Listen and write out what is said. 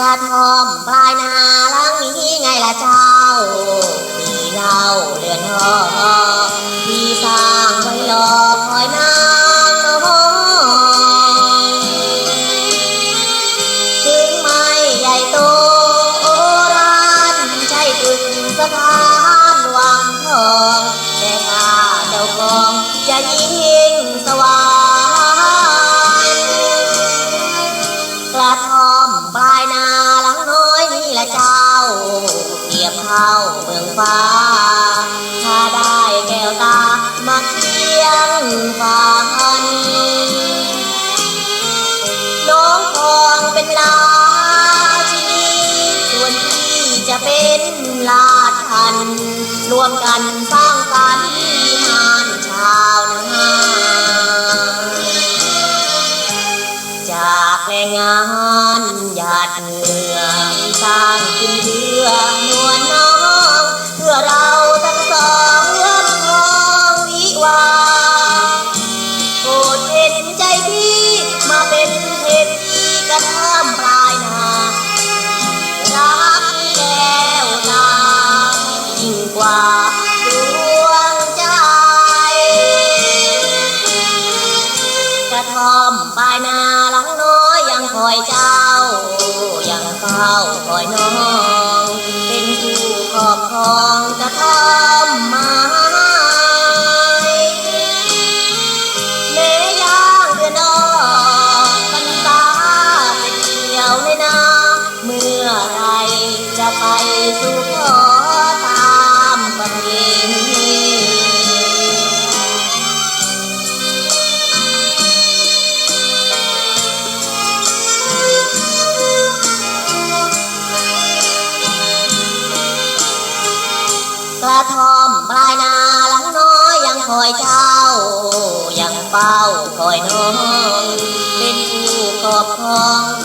ระท่อมปลายนาลังนี้ไงล่ะเจ้ามีเล่าเรือนหอที่สร้างไว้รอคอยนางน้องถึงไม่ใหญ่โตโอรานใช่ถึงสถานวังทองแต่ถ้าเจ้าของจะยิ่งสว่าง เทียบเท่าเมืองฟ้า ถ้าได้แก้วตามาเคียงฟันน้องทองเป็นราชินีส่วนพี่จะเป็นลาทัน รวมกันสร้างสรรค์งานชาวนาจากแรงงานหยาดเหงื่อสร้าง กว่าดวงใจกะทอมปลายนาหลังน้อยยังคอยเจ้า ยังเฝ้าคอยน้อง เป็นผู้ครอบครองกระท่อมมาไปสู่อ ปลายนาหลังน้อยยังคอยเจ้า ยังเฝ้าคอยน้อง เป็นผู้ครอบครอง